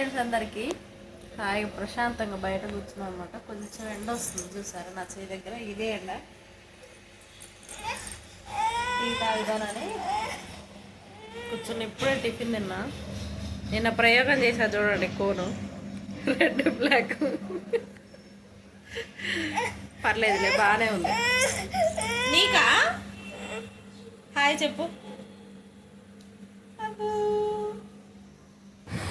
Friends అందరికీ హాయిగా ప్రశాంతంగా బయట కూర్చున్నాం అనమాట కొంచెం ఎండ వస్తుంది చూసారా? నా చేయి దగ్గర ఇదే ఎండ. టీ తాగుదానని కూర్చుని ఇప్పుడే టిఫిన్ తిన్నా. నిన్న ప్రయోగం చేసా చూడండి కోను. Red black. పర్లేదులే బాగానే ఉంది. నీకా? హాయ్ చెప్పు.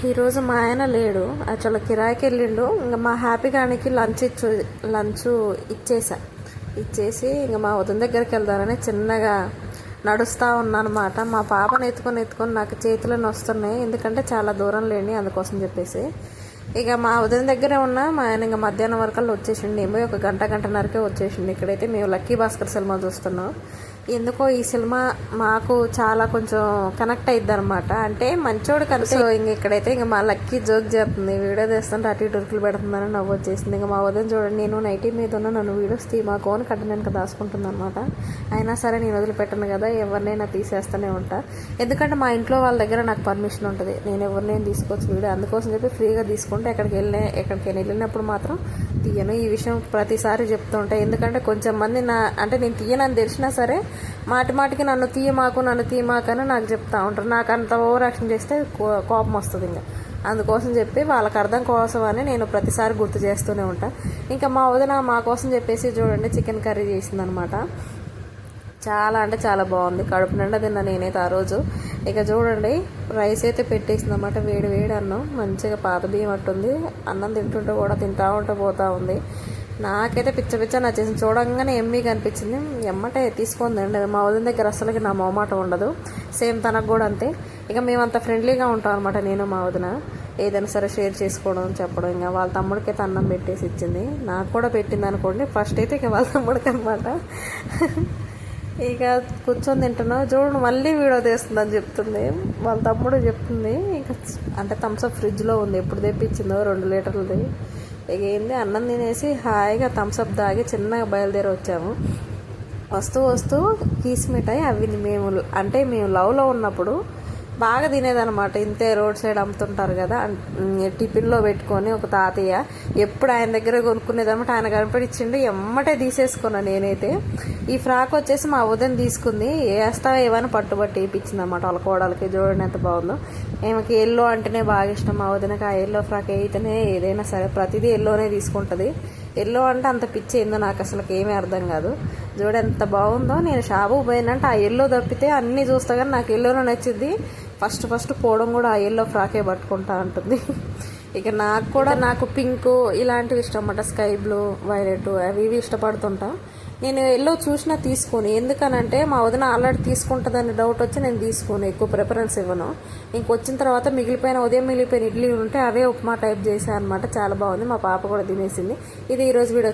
ఈరోజు మా ఆయన లేడు. యాక్చువల్గా కిరాయికి వెళ్ళిండు. ఇంకా మా హ్యాపీ గానికి లంచ్ ఇచ్చు లంచ్ ఇచ్చేసా. ఇచ్చేసి ఇంకా మా వదిన దగ్గరికి వెళ్దానని చిన్నగా నడుస్తూ ఉన్నానమాట. మా పాపను ఎత్తుకొని ఎత్తుకొని నాకు చేతులను వస్తున్నాయి ఎందుకంటే చాలా దూరం లేని అందుకోసం చెప్పేసి. ఇక మా ఉదయం దగ్గరే ఉన్న మా ఆయన ఇంకా మధ్యాహ్నం వరకు వచ్చేసిండి. ఏమో ఒక గంట గంటన్నరకే వచ్చేసిండి. ఇక్కడైతే మేము లక్కీ భాస్కర్ సినిమా చూస్తున్నాం. ఎందుకో ఈ సినిమా మాకు చాలా కొంచెం కనెక్ట్ అయిద్ది అనమాట అంటే మంచోడు కలిసి ఇంక ఇక్కడైతే ఇంక మా లక్కీ జోక్ చేస్తుంది వీడియో తీస్తుంటే అటు ఇటు ఉరుకులు పెడుతుందని నవ్వు వచ్చేసింది. ఇంకా మా ఉదయం చూడండి నేను నైటీ మీద ఉన్న నన్ను వీడియోస్ తీ మా కోన్ కట్టడానికి దాచుకుంటుంది అనమాట అయినా సరే నేను వదిలిపెట్టను కదా ఎవరినైనా తీసేస్తూనే ఉంటా. ఎందుకంటే మా ఇంట్లో వాళ్ళ దగ్గర నాకు పర్మిషన్ ఉంటుంది. నేను ఎవరినైనా తీసుకోవచ్చు వీడియో. అందుకోసం చెప్పి ఫ్రీగా తీసుకుంటే ఎక్కడికి వెళ్ళిన ఎక్కడికైనా వెళ్ళినప్పుడు మాత్రం తీయను. ఈ విషయం ప్రతిసారి చెప్తూ ఉంటాయి ఎందుకంటే కొంచెం మంది నా అంటే నేను తీయనని తెలిసినా సరే మాటి మాటికి నన్ను తీయమాకు నన్ను తీయమాకు అని నాకు చెప్తా ఉంటారు. నాకు అంత ఓవర్ యాక్షన్ చేస్తే కో- కోపం వస్తుంది ఇంకా. అందుకోసం చెప్పి వాళ్ళకి అర్థం కోసం అని నేను ప్రతిసారి గుర్తు చేస్తూనే ఉంటాను ఇంకా మా వదిన మా కోసం చెప్పేసి చూడండి చికెన్ కర్రీ చేసిందనమాట. చాలా అంటే చాలా బాగుంది. కడుపు నిండా తిన్నా నేనైతే ఆ రోజు. ఇక చూడండి రైస్ అయితే పెట్టేసింది అనమాట వేడి వేడి అన్నం. మంచిగా పాత బియ్యం అట్టుంది. అన్నం తింటుంటే కూడా తింటా ఉంటే పోతూ ఉంది. నాకైతే పిచ్చ పిచ్చ నచ్చేసింది. చూడంగానే ఎమ్మి కనిపించింది ఎమ్మటే తీసుకుందండి మా వదిన దగ్గర అసలుకి నా మొహమాట ఉండదు. సేమ్ తనకు కూడా అంతే. ఇక మేమంతా ఫ్రెండ్లీగా ఉంటాం అనమాట నేను మా వదిన. ఏదైనా సరే షేర్ చేసుకోవడం చెప్పడం ఇంకా వాళ్ళ తమ్ముడికైతే అన్నం పెట్టేసి ఇచ్చింది. నాకు కూడా పెట్టింది అనుకోండి. ఫస్ట్ అయితే ఇక వాళ్ళ తమ్ముడికి అనమాట ఇక కూర్చొని తింటున్నావు. చూడు మళ్ళీ వీడియో తీస్తుందని చెప్తుంది. వాళ్ళ తమ్ముడు చెప్తుంది. ఇంకా అంటే థమ్స్అప్ ఫ్రిడ్జ్లో ఉంది. ఎప్పుడు తెప్పించిందో రెండు లీటర్లది. ఏంది? అన్నం తినేసి హాయిగా థమ్స్అప్ దాగి చిన్నగా బయలుదేరి వచ్చాము. వస్తూ వస్తూ కీస్ మిఠాయి అవి మేము అంటే మేము లవ్లో ఉన్నప్పుడు బాగా తినేదనమాట ఇంతే రోడ్ సైడ్ అమ్ముతుంటారు కదా. టిఫిన్లో పెట్టుకొని ఒక తాతయ్య ఎప్పుడు ఆయన దగ్గర కొనుక్కునేదన్నమాట. ఆయన కనిపించిండు ఎమ్మటే తీసేసుకున్నా నేనైతే. ఈ ఫ్రాక్ వచ్చేసి మా ఉదయం తీసుకుంది. వేస్తా ఏమైనా పట్టుబట్టి వేయించింది అనమాట వాళ్ళ కోడలకి. చూడండి ఎంత బాగుందో. ఈమెకి ఎల్లో అంటేనే బాగా ఇష్టం. మా వదినకి ఆ ఎల్లో ఫ్రాక్ అయితేనే ఏదైనా సరే ప్రతిదీ ఎల్లోనే తీసుకుంటుంది. ఎల్లో అంటే అంత పిచ్చి ఏందో నాకు అసలు ఏమీ అర్థం కాదు. చూడ ఎంత బాగుందో నేను షాపు పోయినంటే ఆ ఎల్లో తప్పితే అన్నీ చూస్తా కానీ నాకు ఎల్లోనే నచ్చింది. ఫస్ట్ ఫస్ట్ పోవడం కూడా ఆ ఎల్లో ఫ్రాకే పట్టుకుంటా ఉంటుంది ఇక నాకు కూడా నాకు పింక్ ఇలాంటివి ఇష్టం అన్నమాట. స్కై బ్లూ వైలెట్ అవి ఇవి ఇష్టపడుతుంటాం. నేను ఎల్లో చూసినా తీసుకొని. ఎందుకనంటే మా వదిన ఆల్రెడీ తీసుకుంటుందని డౌట్ వచ్చి నేను తీసుకోను ఎక్కువ ప్రిఫరెన్స్ ఇవ్వను. ఇంకొచ్చిన తర్వాత మిగిలిపోయిన ఉదయం మిగిలిపోయిన ఇడ్లీ ఉంటే అవే ఉప్మా టైప్ చేశాను అనమాట చాలా బాగుంది. మా పాప కూడా తినేసింది. ఇది ఈరోజు వీడియో